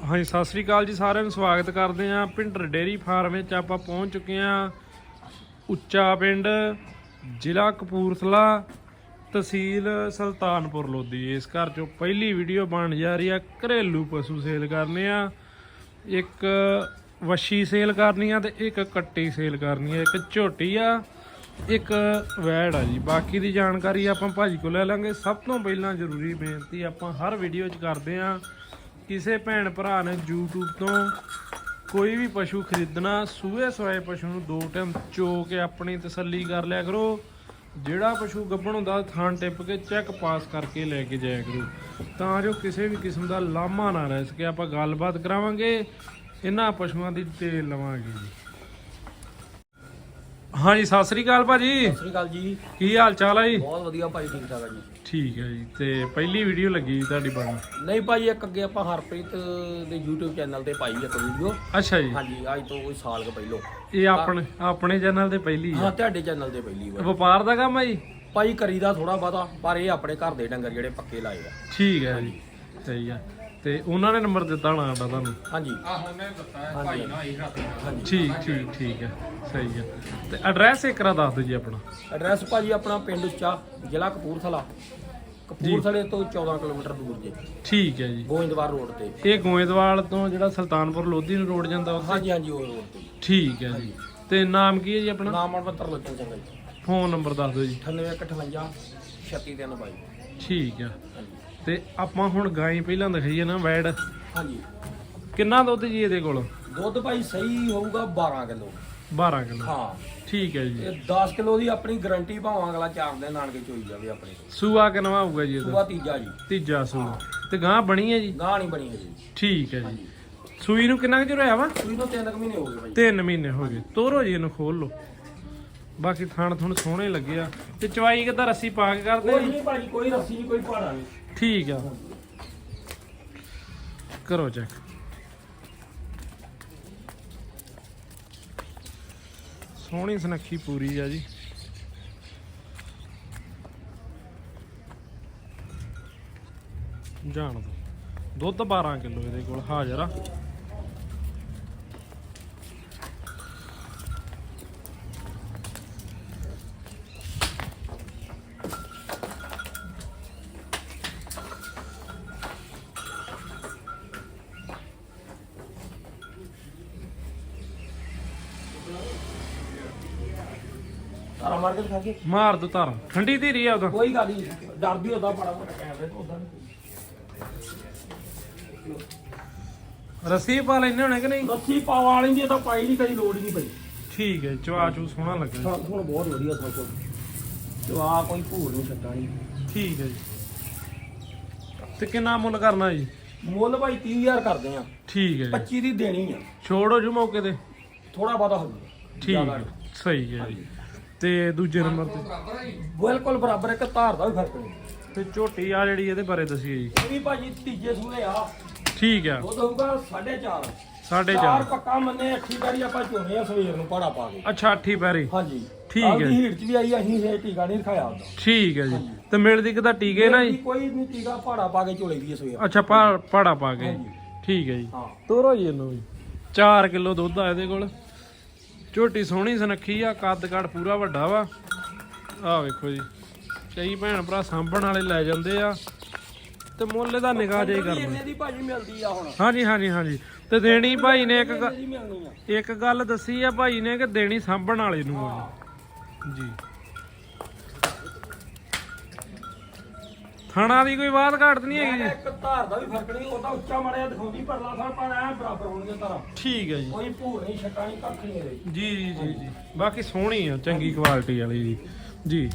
ਹਾਂਜੀ, ਸਤਿ ਸ੍ਰੀ ਅਕਾਲ ਜੀ, ਸਾਰਿਆਂ ਨੂੰ ਸਵਾਗਤ ਕਰਦੇ ਆਂ ਪਿੰਡਰ ਡੇਰੀ ਫਾਰਮ ਵਿੱਚ ਆਪਾਂ ਪਹੁੰਚ ਚੁੱਕੇ ਆਂ ਉੱਚਾ ਪਿੰਡ, ਜ਼ਿਲ੍ਹਾ ਕਪੂਰਥਲਾ, ਤਹਿਸੀਲ ਸੁਲਤਾਨਪੁਰ ਲੋਧੀ। ਇਸ ਘਰ ਚੋਂ ਪਹਿਲੀ ਵੀਡੀਓ ਬਣ ਜਾ ਰਹੀ ਆ, ਘਰੇਲੂ ਪਸ਼ੂ ਸੇਲ ਕਰਨੇ ਆ। ਇੱਕ ਵੱਛੀ ਸੇਲ ਕਰਨੀ ਆ ਤੇ ਇੱਕ ਕੱਟੀ ਸੇਲ ਕਰਨੀ ਆ। ਇੱਕ ਝੋਟੀ ਆ, ਇੱਕ ਵੈੜ ਆ ਜੀ। ਬਾਕੀ ਦੀ ਜਾਣਕਾਰੀ ਆਪਾਂ ਭਾਜੀ ਕੋਲ ਲੈ ਲਾਂਗੇ। ਸਭ ਤੋਂ ਪਹਿਲਾਂ ਜ਼ਰੂਰੀ ਬੇਨਤੀ ਆਪਾਂ ਹਰ ਵੀਡੀਓ 'ਚ ਕਰਦੇ ਆ ਕਿਸੇ ਭੈਣ ਭਰਾ ਨੇ YouTube ਤੋਂ ਕੋਈ ਵੀ ਪਸ਼ੂ ਖਰੀਦਣਾ ਸੂਏ ਸਵਾਏ ਪਸ਼ੂ ਨੂੰ ਦੋ ਟਾਈਮ ਚੋ ਕੇ ਆਪਣੀ ਤਸੱਲੀ ਕਰ ਲਿਆ ਕਰੋ। ਜਿਹੜਾ ਪਸ਼ੂ ਗੱਭਣ ਹੁੰਦਾ, ਥਾਂ ਟਿੱਪ ਕੇ ਚੈੱਕ ਪਾਸ ਕਰਕੇ ਲੈ ਕੇ ਜਾਇਆ ਕਰੋ। ਤਾਂ ਜੋ ਕਿਸੇ ਵੀ ਕਿਸਮ ਦਾ ਲਾਮਾ ਨਾ ਰਹਿ ਸਕੇ। ਆਪਾਂ ਗੱਲਬਾਤ ਕਰਾਵਾਂਗੇ। ਇਹਨਾਂ ਪਸ਼ੂਆਂ ਦੀ ਡਿਟੇਲ ਲਵਾਂਗੇ ਜੀ। ਹਾਂਜੀ ਸਤਿ ਸ੍ਰੀ ਅਕਾਲ ਭਾਜੀ। ਸਤਿ ਸ੍ਰੀ ਅਕਾਲ ਜੀ। ਕੀ ਹਾਲ ਚਾਲ ਹੈ ਜੀ? ਬਹੁਤ ਵਧੀਆ ਭਾਈ ਠੀਕ ਠਾਕ ਆ ਜੀ। ਠੀਕ ਹੈ ਜੀ ਤੇ ਪਹਿਲੀ ਵੀਡੀਓ ਲੱਗੀ ਜੀ ਤੁਹਾਡੀ ਬਣ ਨਹੀਂ ਭਾਈ ਇੱਕ ਅੱਗੇ ਆਪਾਂ ਹਰਪ੍ਰੀਤ ਦੇ YouTube ਚੈਨਲ ਤੇ ਪਾਈ ਇੱਕ ਵੀਡੀਓ ਅੱਛਾ ਜੀ। ਹਾਂਜੀ ਅੱਜ ਤੋਂ ਕੋਈ ਸਾਲ ਕੁ ਪਹਿਲੋਂ। ਇਹ ਆਪਣੇ ਆਪਣੇ ਚੈਨਲ ਤੇ ਪਹਿਲੀ ਹੈ ਹਾਂ ਤੁਹਾਡੇ ਚੈਨਲ ਤੇ ਪਹਿਲੀ ਵਾਰ। ਵਪਾਰ ਦਾ ਕੰਮ ਹੈ ਜੀ? ਭਾਈ ਕਰੀਦਾ ਥੋੜਾ ਬਹੁਤਾ ਪਰ ਇਹ ਆਪਣੇ ਘਰ ਦੇ ਡੰਗਰ ਜਿਹੜੇ ਪੱਕੇ ਲਾਏ ਆ। ਠੀਕ ਹੈ ਜੀ ਸਹੀ ਆ। ਤੇ ਉਹਨਾਂ ਨੇ ਨੰਬਰ ਦਿੱਤਾ ਹੋਣਾ ਸਾਡਾ ਤੁਹਾਨੂੰ? ਹਾਂਜੀ। ਹਾਂਜੀ। ਹਾਂਜੀ। ਠੀਕ ਠੀਕ ਠੀਕ ਹੈ। ਸਹੀ ਹੈ। ਤੇ ਐਡਰੈਸ ਇੱਕ ਰਾ ਦੱਸ ਦਿਓ ਜੀ ਆਪਣਾ। ਐਡਰੈਸ ਭਾਜੀ ਆਪਣਾ ਪਿੰਡ ਉੱਚਾ ਜ਼ਿਲ੍ਹਾ ਕਪੂਰਥਲਾ। ਕਪੂਰਥਲੇ ਤੋਂ 14 ਕਿਲੋਮੀਟਰ ਦੂਰ ਜੇ। ਠੀਕ ਹੈ ਜੀ। ਗੋਇੰਦਵਾਲ ਰੋਡ ਤੇ। ਇਹ ਗੋਇੰਦਵਾਲ ਤੋਂ ਜਿਹੜਾ ਸੁਲਤਾਨਪੁਰ ਲੋਧੀ ਨੂੰ ਰੋਡ ਜਾਂਦਾ ਉੱਥੇ? ਹਾਂਜੀ ਹਾਂਜੀ ਉਹ ਰੋਡ ਤੇ। ਠੀਕ ਹੈ ਜੀ। ਤੇ ਨਾਮ ਕੀ ਹੈ ਜੀ ਆਪਣਾ? ਨਾਮ ਅਨਵੰਤਰ ਲੋਚਨ ਚੰਗਾ ਜੀ। ਫੋਨ ਨੰਬਰ ਦੱਸ ਦਿਓ ਜੀ। 9858 36322 ਠੀਕ ਹਾਂਜੀ। ਤੇ ਆਪਾਂ ਹੁਣ ਗਾਈ ਪਹਿਲਾਂ ਦਿਖਾਈਏ ਨਾ ਵੈੜ। ਹਾਂਜੀ। ਕਿੰਨਾ ਦੁੱਧ ਜੀ ਇਹਦੇ ਕੋਲ? ਦੁੱਧ ਭਾਈ ਸਹੀ ਹੋਊਗਾ 12 ਕਿਲੋ। 12 ਕਿਲੋ। ਹਾਂ। ਠੀਕ ਹੈ ਜੀ। ਇਹ 10 ਕਿਲੋ ਦੀ ਆਪਣੀ ਗਾਰੰਟੀ ਭਾਵਾਂ ਅਗਲਾ ਚਾਰ ਦਿਨ ਨਾਨਕੇ ਚੋਈ ਜਾਵੇ ਆਪਣੇ ਕੋਲ। ਸੂਆ ਕਿਨਵਾ ਹੋਊਗਾ ਜੀ ਇਹਦਾ? ਸੂਆ ਤੀਜਾ ਜੀ। ਤੀਜਾ ਸੂਆ। ਤੇ ਗਾਂ ਬਣੀ ਹੈ ਜੀ? ਗਾਂ ਨਹੀਂ ਬਣੀ ਹਜੇ। ਠੀਕ ਹੈ ਜੀ। ਸੂਈ ਨੂੰ ਕਿੰਨਾ ਕੁ ਚਿਰ ਹੋਇਆ ਵਾ? ਸੂਈ ਤਿੰਨ ਕੁ ਮਹੀਨੇ ਹੋ ਗਏ ਭਾਈ। 3 ਮਹੀਨੇ ਹੋ ਗਏ। ਤੋਰੋ ਜੀ ਇਹਨੂੰ ਖੋਲ ਲਓ। ਬਾਕੀ ਥਣ ਥਣ ਸੋਹਣੇ ਲੱਗੇ ਆ। ਤੇ ਚਵਾਈ ਕਿੱਦਾਂ ਰੱਸੀ ਪਾ ਕੇ ਕਰਦੇ ਕੋਈ ਨਹੀਂ ਭਾਜੀ ਕੋਈ ਰੱਸੀ ਨਹੀਂ ਕੋਈ ਪਹਾੜਾ ਨਹੀਂ। ਠੀਕ ਆ। ਕਰੋ ਚੈੱਕ ਸੋਹਣੀ ਸੁਨੱਖੀ ਪੂਰੀ ਆ ਜੀ। ਜਾਣ ਦੋ ਦੁੱਧ 12 ਕਿਲੋ ਇਹਦੇ ਕੋਲ, ਹਾਜ਼ਰ ਆ। ਮਾਰ ਕੇ ਦਿਖਾ ਕੇ। ਮਾਰ ਦੋ ਧਾਰਾਂ ਠੰਡੀ ਧੀਰੀ ਆ ਉਹਦਾ ਕੋਈ ਗੱਲ ਨਹੀਂ ਡਰਦੀ ਹੁੰਦਾ ਬੜਾ ਮੋਟਾ ਕੈਮਰੇ ਤੋਂ ਉਦਾਂ ਰੱਸੀ ਪਾ ਲੈਣੇ ਹੋਣੇ ਕਿ ਨਹੀਂ? ਰੱਸੀ ਪਾਵਾ ਵਾਲੀ ਦੀ ਤਾਂ ਪਾਈ ਨਹੀਂ ਕਦੀ ਲੋੜ ਹੀ ਨਹੀਂ ਪਈ। ਠੀਕ ਹੈ ਚਵਾ ਚੂ ਸੋਹਣਾ ਲੱਗਾ। ਹੁਣ ਬਹੁਤ ਵਧੀਆ ਸਭ ਕੁਝ ਤੇ ਆ ਕੋਈ ਭੂਰ ਨਹੀਂ ਛੱਡਾਂ ਨਹੀਂ ਠੀਕ ਹੈ ਜੀ। ਤੇ ਕਿੰਨਾ ਮੁੱਲ ਕਰਨਾ ਜੀ? ਮੁੱਲ ਭਾਈ 30000 ਕਰਦੇ ਆ। ਠੀਕ ਹੈ ਜੀ। 25 ਦੀ ਦੇਣੀ ਆ। ਛੋੜੋ ਜੂ ਮੌਕੇ ਤੇ। ਥੋੜਾ ਬਹੁਤਾ ਹੋ ਠੀਕ ਹੈ ਸਹੀ ਹੈ ਜੀ। ਤੇ ਦੂਜੇ ਨੰਬਰ ਤੇ। ਬਿਲਕੁਲ ਬਰਾਬਰ ਇੱਕ ਧਾਰ ਦਾ ਵੀ ਫ਼ਰਕ ਨਹੀਂ ਤੇ ਝੋਟੀ ਆ ਜਿਹੜੀ ਇਹਦੇ ਬਾਰੇ ਦੱਸੀਏ ਜੀ। ਇਹ ਵੀ ਭਾਜੀ ਤੀਜੇ ਸੂਲੇ ਆ। ਠੀਕ ਆ। ਦੁੱਧ ਹੋਊਗਾ 4.5 ਸਾਢੇ ਚਾਰ ਚਾਰ। ਪੱਕਾ ਮੰਨੇ ਅੱਠੀ ਵਾਰੀ ਆਪਾਂ ਚੋਨੇ ਆ ਸਵੇਰ ਨੂੰ ਪਾੜਾ ਪਾ ਕੇ। ਅੱਛਾ ਅੱਠੀ ਪੈਰੀ। ਹਾਂਜੀ। ਠੀਕ ਹੈ। ਦੀ ਹੀਟ ਚ ਵੀ ਆਈ ਅਸੀਂ ਇਹ ਟੀਕਾ ਨਹੀਂ ਰਖਾਇਆ ਹੁੰਦਾ ਠੀਕ ਹੈ ਜੀ। ਤੇ ਮਿਲਦੀ ਕਿਦਾ ਟੀਕੇ ਨਾ ਜੀ? ਕੋਈ ਨਹੀਂ ਟੀਕਾ ਪਾੜਾ ਪਾ ਕੇ ਚੋਲੇ ਦੀ ਸਵੇਰ। ਅੱਛਾ ਪਾੜਾ ਪਾ ਕੇ। ਹਾਂਜੀ। ਠੀਕ ਹੈ ਜੀ। ਹਾਂ। ਤੋਰੋ ਜੀ ਇਹਨੂੰ ਜੀ 4 ਕਿਲੋ ਦੁੱਧ ਆ ਇਹਦੇ ਕੋਲ। ਝੋਟੀ ਸੋਹਣੀ ਸੁਨੱਖੀ ਆ ਕੱਦ ਕਾਠ ਪੂਰਾ ਵੱਡਾ ਵਾ। ਆਹ ਵੇਖੋ ਜੀ ਕਈ ਭੈਣ ਭਰਾ ਸਾਂਭਣ ਵਾਲੇ ਲੈ ਜਾਂਦੇ ਆ ਤੇ ਮੁੱਲ ਇਹਦਾ ਨਿਗਾਹ ਜਾਈ ਕਰਨਾ। ਇੰਨੇ ਦੀ ਭਾਜੀ ਮਿਲਦੀ ਆ ਹੁਣ। ਹਾਂਜੀ ਹਾਂਜੀ ਹਾਂਜੀ। ਤੇ ਦੇਣੀ ਭਾਈ ਨੇ ਇੱਕ ਗ- ਇੰਨੇ ਦੀ ਮਿਲਣੀ ਆ। ਇੱਕ ਗੱਲ ਦੱਸੀ ਆ ਭਾਈ ਨੇ ਕਿ ਦੇਣੀ ਸਾਂਭਣ ਵਾਲੇ ਨੂੰ ਆ। ਜੀ। ਥਣਾ ਦੀ ਕੋਈ ਬਾਤ ਘਾਟ ਨਹੀਂ ਹੈਗੀ ਜੀ? ਇੱਕ ਧਾਰ ਦਾ ਵੀ ਫ਼ਰਕ ਨਹੀਂ ਉਹਦਾ ਉੱਚਾ ਮੜਿਆ ਦਿਖਾਉਂਦੀ ਪਰਲਾ ਫੜ ਪਰ ਐ ਬਰਾਬਰ ਹੋਣਗੇ ਧਾਰਾਂ। ਠੀਕ ਹੈ ਜੀ। ਕੋਈ ਭੂਰ ਨਹੀਂ ਛੱਟਾ ਨਹੀਂ ਕੱਖ ਨਹੀਂ ਇਹਦੇ। ਜੀ ਜੀ ਜੀ ਜੀ। ਬਾਕੀ ਸੋਹਣੀ ਆ ਚੰਗੀ ਕੁਆਲਿਟੀ ਵਾਲੀ ਜੀ। ਜੀ।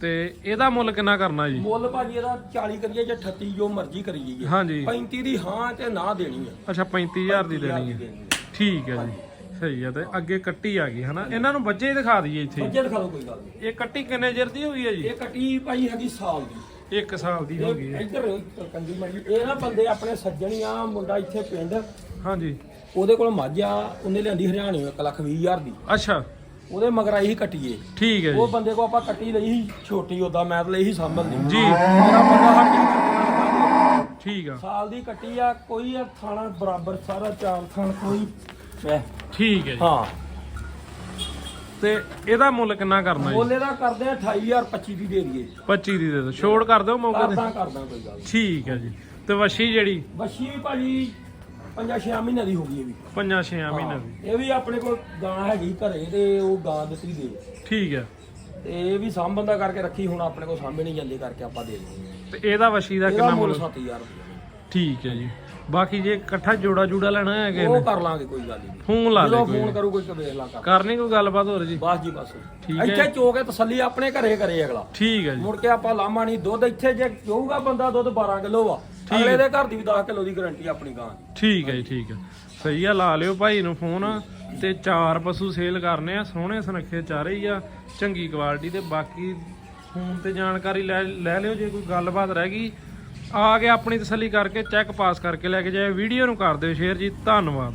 ਤੇ ਇਹਦਾ ਮੁੱਲ ਕਿੰਨਾ ਕਰਨਾ ਜੀ? ਮੁੱਲ ਭਾਜੀ ਇਹਦਾ 40 ਕਰੀਏ ਜਾਂ 38 ਜੋ ਮਰਜ਼ੀ ਕਰੀ ਜਾਈਏ ਹਾਂਜੀ 35 ਦੀ ਹਾਂ ਤੇ ਨਾ ਦੇਣੀ ਆ। ਅੱਛਾ 35000 ਦੀ ਦੇਣੀ ਹੈ। ਠੀਕ ਹੈ ਜੀ। ਸਹੀ ਹੈ ਤੇ ਅੱਗੇ ਕੱਟੀ ਆ ਗਈ ਹਨਾ? ਇਹਨਾਂ ਨੂੰ ਹੀ ਦਿਖਾ ਦਈਏ ਇੱਥੇ। ਬੱਚੇ ਦਿਖਾ ਲਓ ਕੋਈ ਗੱਲ ਨਹੀਂ। ਇਹ ਕੱਟੀ ਕਿੰਨੇ ਚਿਰ ਦੀ ਹੋ ਗਈ ਹੈ ਜੀ? ਇਹ ਕੱਟੀ ਭਾਈ ਹੈਗੀ ਸਾਲ ਦੀ। 1 ਸਾਲ ਦੀ ਹੋ ਗਈ ਹੈ। ਇੱਧਰ ਕੰਦੀ ਮੰਡੀ ਇਹ ਨਾ ਬੰਦੇ ਆਪਣੇ ਸੱਜਣੀ ਆ ਮੁੰਡਾ ਇੱਥੇ ਪਿੰਡ। ਹਾਂਜੀ। ਉਹਦੇ ਕੋਲ ਮੱਝ ਉਹਨੇ ਲਿਆਂਦੀ ਹਰਿਆਣੇ 1 ਲੱਖ 20 ਹਜ਼ਾਰ ਦੀ। ਅੱਛਾ। ਉਹਦੇ ਮਗਰ ਆਈ ਸੀ ਕੱਟੀਏ। ਠੀਕ ਹੈ ਉਹ ਬੰਦੇ ਕੋ ਆਪਾਂ ਕੱਟੀ ਲਈ ਸੀ ਛੋਟੀ ਉਹਦਾ ਮੈਂ ਤਾਂ ਲਈ ਸੀ ਸੰਭਲ ਦੀ ਜੀ। ਮੇਰਾ ਬੰਦਾ ਹੱਟੀ ਠੀਕ ਆ। ਸਾਲ ਦੀ ਕੱਟੀ ਆ ਕੋਈ ਆ ਥਾਣਾ ਬਰਾਬਰ ਸਾਰਾ ਚਾਰ ਥਾਣ ਕੋਈ। ਠੀਕ ਹੈ ਹਾਂ। ਤੇ ਇਹਦਾ ਮੁੱਲ ਕਿੰਨਾ ਕਰਨਾ ਜੀ? ਬੋਲੇ ਦਾ ਕਰਦੇ ਆ 28000 25 ਦੀ ਦੇ ਦਈਏ। 25 ਦੀ ਦੇ ਦਿਓ। ਛੋੜ ਕਰ ਦਿਓ ਮੌਕੇ ਤੇ। ਕਰਦਾ ਕਰਦਾ ਕੋਈ ਗੱਲ ਨੀ। ਠੀਕ ਹੈ ਜੀ। ਤੇ ਵਸ਼ੀ ਜਿਹੜੀ? ਬੱਛੀ ਵੀ ਭਾਜੀ ਪੰਜਾਂ ਛੇ ਮਹੀਨਿਆਂ ਦੀ ਹੋ ਗਈ ਇਹ ਵੀ। 5-6 ਮਹੀਨੇ ਦੀ। ਇਹ ਵੀ ਆਪਣੇ ਕੋਲ ਗਾਂ ਹੈਗੀ ਘਰੇ ਤੇ ਉਹ ਗਾਂ ਦਿੱਤੀ ਦੇ। ਠੀਕ ਹੈ। ਤੇ ਇਹ ਵੀ ਸਾਂਭਣ ਦਾ ਕਰਕੇ ਰੱਖੀ ਹੁਣ ਆਪਣੇ ਕੋਲ ਸਾਂਭੇ ਨਹੀਂ ਜਾਂਦੇ ਕਰਕੇ ਆਪਾਂ ਦੇ ਦਿੰਦੇ ਤੇ ਇਹਦਾ ਵਸ਼ੀ ਦਾ ਕਿੰਨਾ ਮੁੱਲ? ਮੁੱਲ 7000 ਰੁਪਏ ਠੀਕ ਹੈ ਜੀ। ਬਾਕੀ ਜੇ ਇਕੱਠਾ ਜੋੜਾ ਜੂੜਾ ਲੈਣਾ ਹੈ ਕਿ ਉਹ ਕਰ ਲਾਂਗੇ ਕੋਈ ਗੱਲ ਨਹੀਂ। ਫੋਨ ਲਾ ਜਦੋਂ ਦੇ ਕੋਈ ਫੋਨ ਕਰੂ ਕੋਈ ਤੇ ਵੇਖ ਲਾ ਕਰ ਕਰਨੀ ਕੋਈ ਗੱਲਬਾਤ ਹੋਰ ਜੀ? ਬਸ ਜੀ ਬਸ। ਠੀਕ ਹੈ। ਇੱਥੇ ਚੋ ਕੇ ਤਸੱਲੀ ਆਪਣੇ ਘਰੇ ਕਰੇ ਅਗਲਾ। ਠੀਕ ਹੈ ਜੀ। ਮੁੜ ਕੇ ਆਪਾਂ ਲਾਮਾ ਨਹੀਂ ਦੁੱਧ ਇੱਥੇ ਜੇ ਚੋਊਗਾ ਬੰਦਾ ਦੁੱਧ 12 ਕਿਲੋ ਆ। ਅਗਲੇ ਦੇ ਘਰ ਦੀ ਵੀ 10 ਕਿਲੋ ਦੀ ਗਾਰੰਟੀ ਆਪਣੀ ਗਾਂ ਦੀ। ਠੀਕ ਹੈ ਜੀ ਠੀਕ ਹੈ। ਸਹੀ ਆ ਲਾ ਲਿਓ ਭਾਈ ਨੂੰ ਫੋਨ। ਤੇ ਚਾਰ ਪਸ਼ੂ ਸੇਲ ਕਰਨੇ ਆ ਸੋਹਣੇ ਸੁਨੱਖੇ ਚਾਰੇ ਹੀ ਆ ਚੰਗੀ ਕੁਆਲਿਟੀ ਤੇ ਬਾਕੀ ਫੋਨ ਤੇ ਜਾਣਕਾਰੀ ਲੈ ਲੈ ਲਿਓ ਜੇ ਕੋਈ ਗੱਲਬਾਤ ਰਹਿ ਗਈ ਆ ਕੇ ਆਪਣੀ ਤਸੱਲੀ ਕਰਕੇ ਚੈੱਕ ਪਾਸ ਕਰਕੇ ਲੈ ਕੇ ਜਾਏ ਵੀਡੀਓ ਨੂੰ ਕਰ ਦਿਓ ਸ਼ੇਅਰ ਜੀ, ਧੰਨਵਾਦ।